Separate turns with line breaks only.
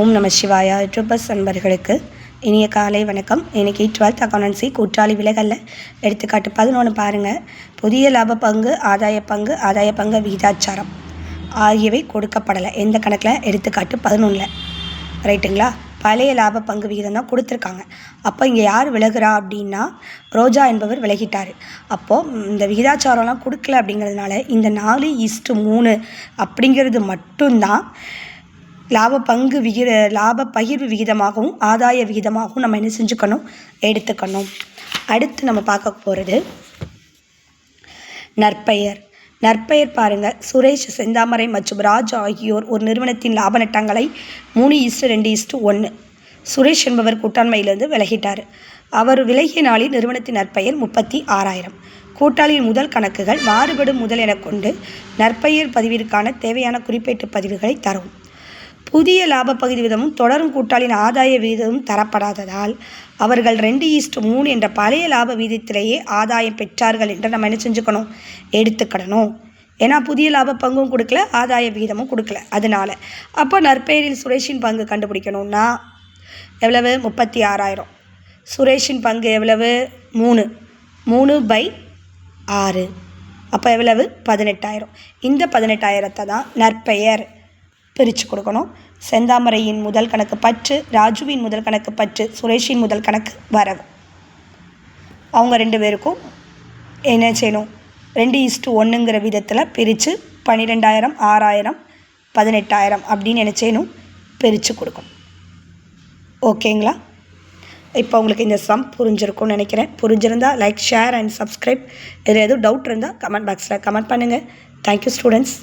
ஓம் நம சிவாயா. ட்ரூபஸ் நண்பர்களுக்கு இனிய காலை வணக்கம். இன்றைக்கி டுவெல்த் அக்கௌண்டன்சி கூட்டாளி விலகல்ல. எடுத்துக்காட்டு பதினொன்று பாருங்கள் புதிய லாப பங்கு ஆதாய பங்கு ஆதாய பங்கு விகிதாச்சாரம் ஆகியவை கொடுக்கப்படலை. எந்த கணக்கில்? எடுத்துக்காட்டு பதினொன்றில் ரைட்டுங்களா? பழைய லாப பங்கு விகிதம் தான் கொடுத்துருக்காங்க. அப்போ இங்கே யார் விலகுறா அப்படின்னா ரோஜா என்பவர் விலகிட்டார். அப்போது இந்த விகிதாச்சாரம்லாம் கொடுக்கல அப்படிங்கிறதுனால இந்த நாலு இஸ்ட்டு மூணு அப்படிங்கிறது மட்டும்தான் லாப பங்கு விகித லாப பகிர்வு விகிதமாகவும் ஆதாய விகிதமாகவும் நம்ம என்ன செஞ்சுக்கணும்? எடுத்துக்கணும். அடுத்து நம்ம பார்க்க போகிறது நற்பெயர். நற்பெயர் பாருங்கள் சுரேஷ் செந்தாமரை மற்றும் ராஜ் ஆகியோர் ஒரு நிறுவனத்தின் லாப நட்டங்களை மூணு இஸ்டு ரெண்டு இஸ்டு ஒன்று சுரேஷ் என்பவர் கூட்டாண்மையிலிருந்து விலகிட்டார். அவர் விலகிய நாளில் நிறுவனத்தின் நற்பெயர் முப்பத்தி ஆறாயிரம். கூட்டாளியின் முதல் கணக்குகள் மாறுபடும் முதல் என கொண்டு நற்பெயர் பதிவிற்கான தேவையான குறிப்பேட்டு பதிவுகளை தரும். புதிய லாப பகுதி விதமும் தொடரும் கூட்டாளின் ஆதாய விகிதமும் தரப்படாததால் அவர்கள் ரெண்டு ஈஸ்ட் மூணு என்ற பழைய லாப விகிதத்திலேயே ஆதாயம் பெற்றார்கள் என்று நம்ம என்ன செஞ்சுக்கணும்? எடுத்துக்கிடணும். ஏன்னா புதிய லாப பங்கும் கொடுக்கல ஆதாய விகிதமும் கொடுக்கல. அதனால. அப்போ நற்பெயரில் சுரேஷின் பங்கு கண்டுபிடிக்கணும்னா எவ்வளவு? முப்பத்தி ஆறாயிரம். சுரேஷின் பங்கு எவ்வளவு? மூணு. மூணு பை ஆறு. அப்போ எவ்வளவு? பதினெட்டாயிரம். இந்த பதினெட்டாயிரத்தை தான் நற்பெயர். பிரித்து கொடுக்கணும். செந்தாமரையின் முதல் கணக்கு பற்று ராஜுவின் முதல் கணக்கு பற்று சுரேஷின் முதல் கணக்கு வரவு அவங்க ரெண்டு பேருக்கும் என்ன செய்யணும்? ரெண்டு இஸ்ட்டு ஒன்றுங்கிற விதத்தில் பிரித்து பன்னிரெண்டாயிரம் ஆறாயிரம் பதினெட்டாயிரம் அப்படின்னு என்ன செய்யணும்? பிரித்து கொடுக்கணும். ஓகேங்களா? இப்போ உங்களுக்கு இந்த சம் புரிஞ்சிருக்கும்னு நினைக்கிறேன். புரிஞ்சிருந்தால் லைக் ஷேர் அண்ட் சப்ஸ்கிரைப் இதில் எதுவும் டவுட் இருந்தால் கமெண்ட் பாக்ஸில் கமெண்ட் பண்ணுங்கள் தேங்க்யூ ஸ்டூடெண்ட்ஸ்